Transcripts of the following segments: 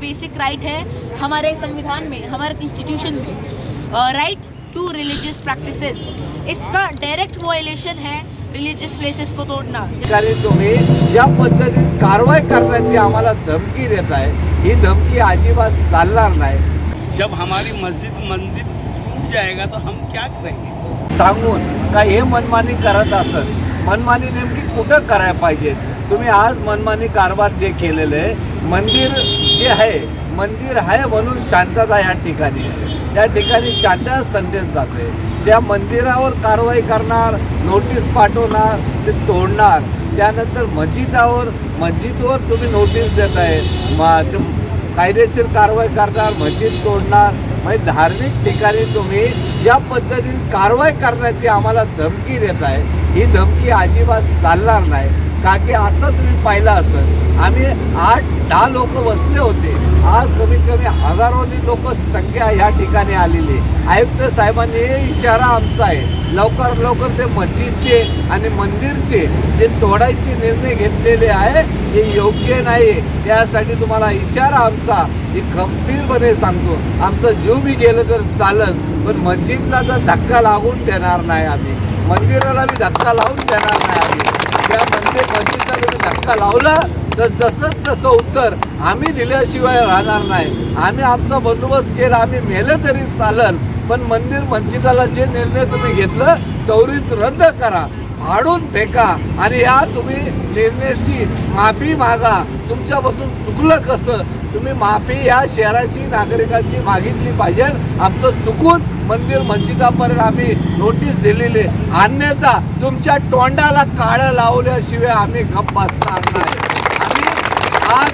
Basic right है हमारे संविधान में हमारे इंस्टीट्यूशन में। राइट टू रिलीजियस प्रैक्टिसेस इसका डायरेक्ट वायलेशन है रिलीजियस प्लेसेस को तोड़ना। ठिकाणी तुम्ही ज्या पद्धतीने कारवाई करण्याची आम्हाला धमकी देत आहे ही धमकी अजिबात चालणार नाही. जब हमारी मस्जिद मंदिर टूट जाएगा तो हम क्या करेंगे? सांगून का हे मनमानी करत असत? मनमानी नेमकी कुठं करायला पाहिजे? तुम्ही आज मनमानी कारभार जे केलेलं आहे मंदिर जे आहे मंदिर आहे म्हणून शांतता या ठिकाणी त्या ठिकाणी शांतता संदेश जातोय. त्या मंदिरावर कारवाई करणार नोटीस पाठवणार ते तोडणार त्यानंतर मस्जिदावर मस्जिदवर तुम्ही नोटीस देत आहे कायदेशीर कारवाई करणार मस्जिद तोडणार. म्हणजे धार्मिक ठिकाणी तुम्ही ज्या पद्धतीने कारवाई करण्याची आम्हाला धमकी देत आहे ही धमकी अजिबात चालणार नाही. का की आता तुम्ही पाहिलं असं आम्ही आठ दहा लोक बसले होते. आज कमीत कमी हजारोनी लोक संख्या ह्या ठिकाणी आलेली आयुक्त साहेबांनी हे इशारा आमचा आहे. लवकर लवकर ते मस्जिदचे आणि मंदिरचे जे तोडायचे निर्णय घेतलेले आहे हे योग्य नाही त्यासाठी तुम्हाला इशारा आमचा हे खंबीरपणे सांगतो आमचं जीव बी गेलं तर चालत पण मस्जिदला तर धक्का लागून देणार नाही आम्ही मंदिराला बी धक्का लावून देणार नाही आम्ही. ते पंचवीसला तुम्ही धक्का लावला तर जसं तसं उत्तर आम्ही दिल्याशिवाय राहणार नाही. आम्ही आमचा बंदोबस्त केला आम्ही मेलं तरी चालल पण मंदिर मस्जिदाला जे निर्णय तुम्ही घेतलं त्वरित रद्द करा. फाडून फेका आणि या तुम्ही निर्णयाची माफी मागा. तुमच्यापासून चुकलं कसं? तुम्ही माफी या शहराची नागरिकांची मागितली पाहिजे. आमचं चुकून मंदिर मस्जिदापर्यंत आम्ही नोटीस दिलेली. अन्यथा तुमच्या तोंडाला काळं लावल्याशिवाय आम्ही गप्प बसणार नाही. आणि आज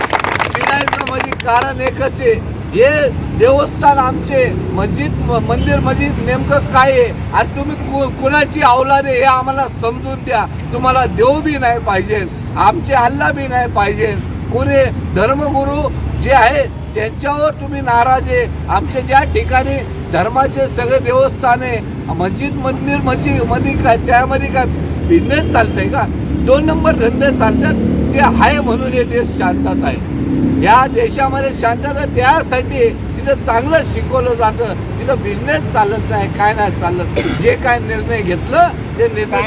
चिडायचं म्हणजे कारण एकच आहे. हे देवस्थान आमचे मस्जिद म- मंदिर मस्जिद नेमकं काय आहे? आणि तुम्ही कु कुणाची अवलाद आहे हे आम्हाला समजून द्या. तुम्हाला देव बी नाही पाहिजे आमचे अल्ला बी नाही पाहिजे. कुणी धर्मगुरू जे आहे त्यांच्यावर तुम्ही नाराज आहे. आमचे ज्या ठिकाणी धर्माचे सगळे देवस्थान आहे मस्जिद मंदिर मस्जिदमध्ये काय त्यामध्ये काय बिझनेस चालतंय का? दोन नंबर धंदे चालतात. ते आहे म्हणून हे देश शांतता आहे. या देशामध्ये शांतता त्यासाठी तिथं चांगलं शिकवलं जातं. तिथं बिझनेस चालत नाही काय नाही चालत. जे काय निर्णय घेतलं ते निर्णय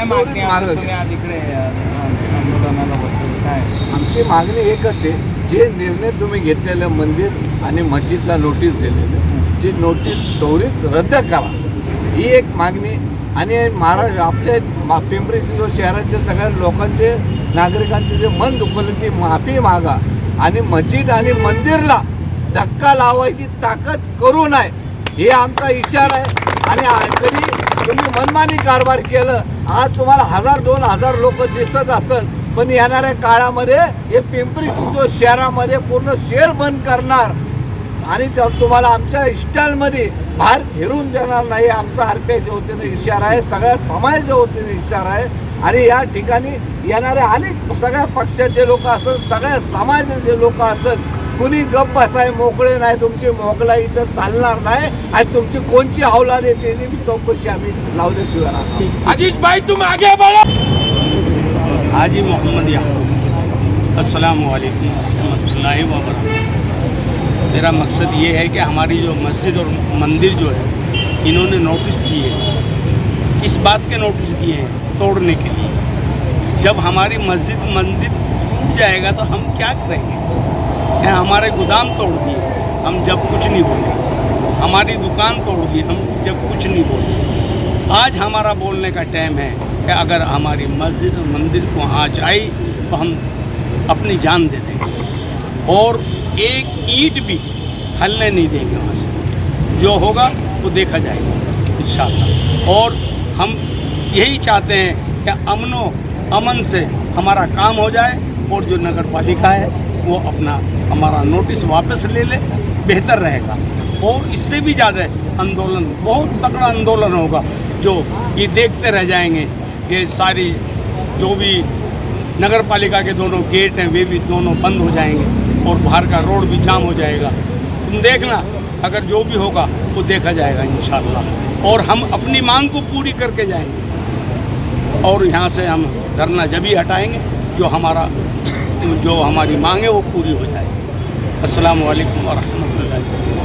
आमची मागणी एकच आहे. जे निर्णय तुम्ही घेतलेलं मंदिर आणि मस्जिदला नोटीस दिलेले ती नोटीस त्वरित रद्द करा. ही एक मागणी. आणि महाराष्ट्र आपले पिंपरी चिंचवड शहराच्या सगळ्या लोकांचे नागरिकांचे जे मन दुखवलं की माफी मागा. आणि मस्जिद आणि मंदिरला धक्का लावायची ताकद करू नये. हे आमचा इशारा आहे. आणि आ- जरी तुम्ही मनमानी कारभार केलं. आज तुम्हाला हजार दोन हजार लोक दिसत असेल पण येणाऱ्या काळामध्ये हे पिंपरी चिंचवड शहरामध्ये पूर्ण शेर बंद करणार. आणि त्या- तुम्हाला आमच्या स्टॉलमध्ये बाहेर फिरून देणार नाही. आमचा आरपीआयच्या वतीने इशारा आहे. सगळ्या समाजाच्या वतीने इशारा आहे. आणि या ठिकाणी येणाऱ्या अनेक सगळ्या पक्षाचे लोक असत सगळ्या समाजाचे लोक असत कुणी गप बसाय मोकळे नाही तुमची मोकला इथं चालणार नाही आणि तुमची कोणची अवलाद आहे त्याची बी चौकशी आम्ही लावल्याशिवाय राहणार नाही. अजीज भाई तुम आगे बढ़ो. हाजी मोहम्मद अस्सलाम वालेकुम रहमतुल्लाहि व बरकातहू। मेरा मकसद ये है कि हमारी जो मस्जिद और मंदिर जो है इन्होंने नोटिस दिए किस बात के नोटिस दिए हैं तोड़ने के लिए। जब हमारी मस्जिद मंदिर टूट जाएगा तो हम क्या करेंगे? हमारे गोदाम तोड़ दिए, हम जब कुछ नहीं बोले। हमारी दुकान तोड़ दी, हम जब कुछ नहीं बोले। आज हमारा बोलने का टाइम है कि अगर हमारी मस्जिद, मंदिर को आँच आई तो हम अपनी जान दे देंगे। और एक ईट भी हलने नहीं देंगे वहाँ से। जो होगा वो देखा जाएगा इन और हम यही चाहते हैं कि अमनो अमन से हमारा काम हो जाए और जो नगर पालिका है, वो अपना हमारा नोटिस वापस ले ले, बेहतर रहेगा। और इससे भी ज़्यादा आंदोलन, बहुत तगड़ा आंदोलन होगा, जो ये देखते रह जाएँगे ये सारी जो भी नगर पालिका के दोनों गेट हैं, वे भी दोनों बंद हो जाएँगे और बाहर का रोड भी जाम हो जाएगा। तुम देखना, अगर जो भी होगा, वो देखा जाएगा इन और हम अपनी मांग को पूरी करके जाएँगे। और यहाँ से हम धरना जब ही हटाएँगे, जो हमारा, जो हमारी मांग है, वो पूरी हो जाएगी। असलकम वरहमल